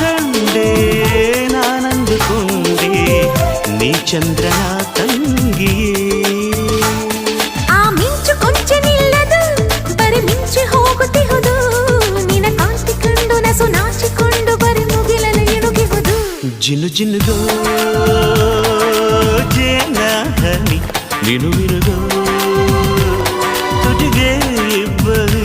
கண்டே நான் அன்பு கொண்டே நீ சந்திரனா தங்கியே ಆ ಮಿಂಚು ಕೊಂಚ ನಿಲ್ಲದು ಬರೆ ಮಿಂಚಿ ಹೋಗುತ್ತಿಹುದು ನಿನ ಕಾಂತಿ ಕಂಡು ನಸು ನಾಚಿಕೊಂಡು ಬರೆ ಮುಗಿಲಲು ಇಣುಗಿಹುದು ಜಿನು ಜಿನುಗೋ ಜೇನ ಹನಿ ನಿನು ವಿರುಗೋ ತುಟಿಗೆ ಇಬ್ಬರು